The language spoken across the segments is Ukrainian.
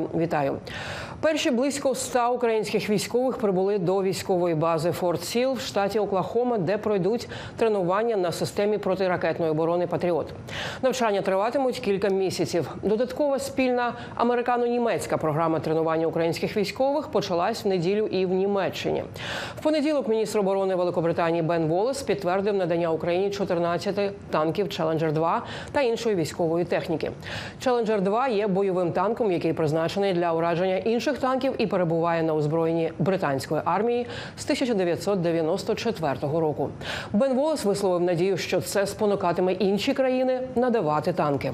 Вітаю. Перші близько ста українських військових прибули до військової бази Форт Сіл в штаті Оклахома, де пройдуть тренування на системі протиракетної оборони Патріот. Навчання триватимуть кілька місяців. Додаткова спільна американо-німецька програма тренування українських військових почалась в неділю і в Німеччині. В понеділок міністр оборони Великобританії Бен Волес підтвердив надання Україні 14 танків Челенджер 2 та іншої військової техніки. Челенджер 2 є бойовим танком, який призначений для ураження інших танків і перебуває на озброєнні британської армії з 1994 року. Бен Волос висловив надію, що це спонукатиме інші країни надавати танки.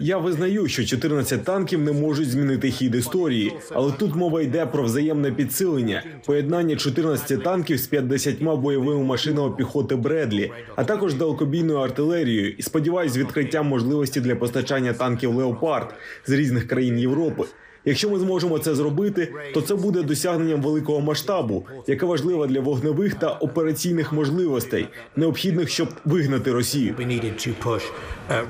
Я визнаю, що 14 танків не можуть змінити хід історії, але тут мова йде про взаємне підсилення, поєднання 14 танків з 50 бойовими машинами піхоти Бредлі, а також далекобійною артилерією. І сподіваюсь, відкриттям можливості для постачання танків Леопард з різних країн Європи. Якщо ми зможемо це зробити, то це буде досягненням великого масштабу, яке важливе для вогневих та операційних можливостей, необхідних, щоб вигнати Росію. uh.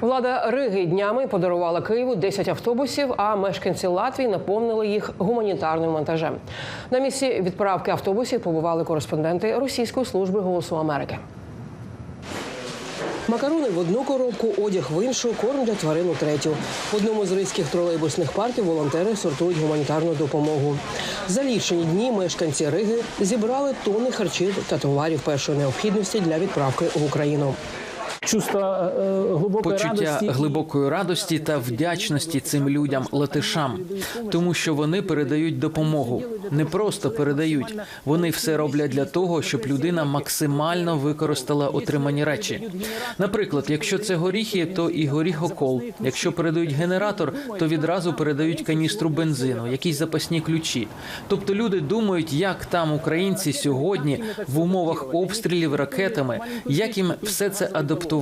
Влада Риги днями подарувала Києву 10 автобусів, а мешканці Латвії наповнили їх гуманітарним вантажем. На місці відправки автобусів побували кореспонденти Російської служби голосу Америки. Макарони в одну коробку, одяг в іншу, корм для тварин у третю. В одному з ризьких тролейбусних парків волонтери сортують гуманітарну допомогу. За лічені дні мешканці Риги зібрали тонни харчів та товарів першої необхідності для відправки в Україну. Чувство е, глибокої почуття радості. глибокої радості та вдячності цим людям, латишам, тому що вони передають допомогу. Не просто передають, вони все роблять для того, щоб людина максимально використала отримані речі. Наприклад, якщо це горіхи, то і горіхокол. Якщо передають генератор, то відразу передають каністру бензину, якісь запасні ключі. Тобто люди думають, як там українці сьогодні в умовах обстрілів ракетами, як їм все це адаптувати.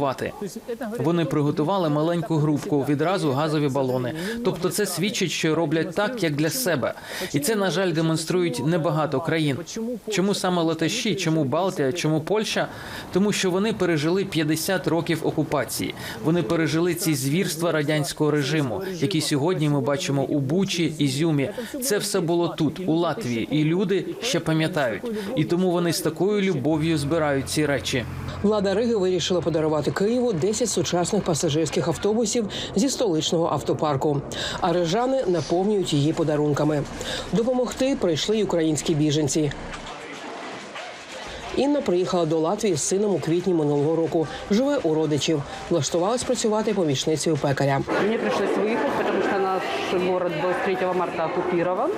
Вони приготували маленьку групку, відразу газові балони. Тобто, це свідчить, що роблять так, як для себе, і це на жаль демонструють небагато країн. Чому саме Латиші, чому Балтія, чому Польща? Тому що вони пережили 50 років окупації. Вони пережили ці звірства радянського режиму, які сьогодні ми бачимо у Бучі, Ізюмі. Це все було тут, у Латвії, і люди ще пам'ятають. І тому вони з такою любов'ю збирають ці речі. Влада Риги вирішила подарувати Києву 10 сучасних пасажирських автобусів зі столичного автопарку. А рижани наповнюють її подарунками. Допомогти прийшли й українські біженці. Інна приїхала до Латвії з сином у квітні минулого року. Живе у родичів. Влаштувалась працювати помічницею пекаря. Мне пришлось выехать, потому что наш город с 3 марта оккупирован.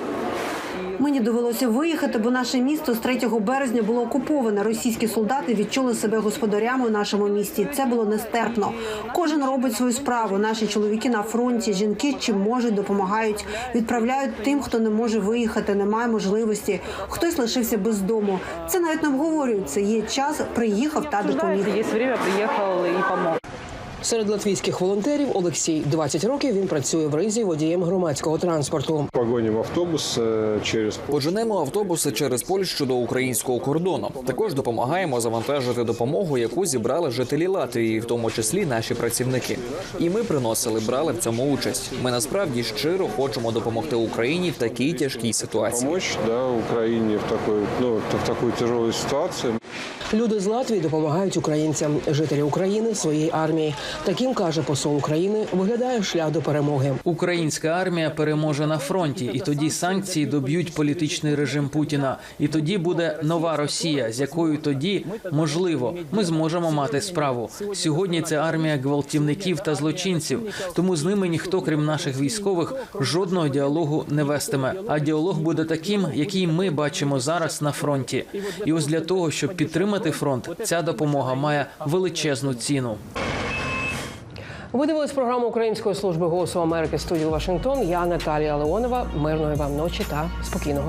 Мені довелося виїхати, бо наше місто з 3 березня було окуповане. Російські солдати відчули себе господарями у нашому місті. Це було нестерпно. Кожен робить свою справу. Наші чоловіки на фронті, жінки чим можуть допомагають, відправляють тим, хто не може виїхати, немає можливості. Хтось лишився без дому. Це навіть не обговорюється. Є час, приїхав та допоміг. Есть время, приехал и помог. Серед латвійських волонтерів Олексій 20 років. Він працює в Ризі водієм громадського транспорту. Погоним автобус э, через Поженемо автобуси через Польщу до українського кордону. Також допомагаємо завантажити допомогу, яку зібрали жителі Латвії, в тому числі наші працівники. І ми приносили, брали в цьому участь. Ми насправді щиро хочемо допомогти Україні в такій тяжкій ситуації. помочь да, Украине в такой, ну, в такой тяжелой ситуации. Люди з Латвії допомагають українцям, жителі України своїй армії. Таким каже посол України, виглядає шлях до перемоги. Українська армія переможе на фронті, і тоді санкції доб'ють політичний режим Путіна. І тоді буде нова Росія, з якою тоді можливо ми зможемо мати справу. Сьогодні це армія гвалтівників та злочинців. Тому з ними ніхто, крім наших військових, жодного діалогу не вестиме. А діалог буде таким, який ми бачимо зараз на фронті. І ось для того, щоб підтримати фронт, ця допомога має величезну ціну. Ви дивились програму Української служби голосу Америки студії Вашингтон. Я Наталія Леонова. Мирної вам ночі та спокійного.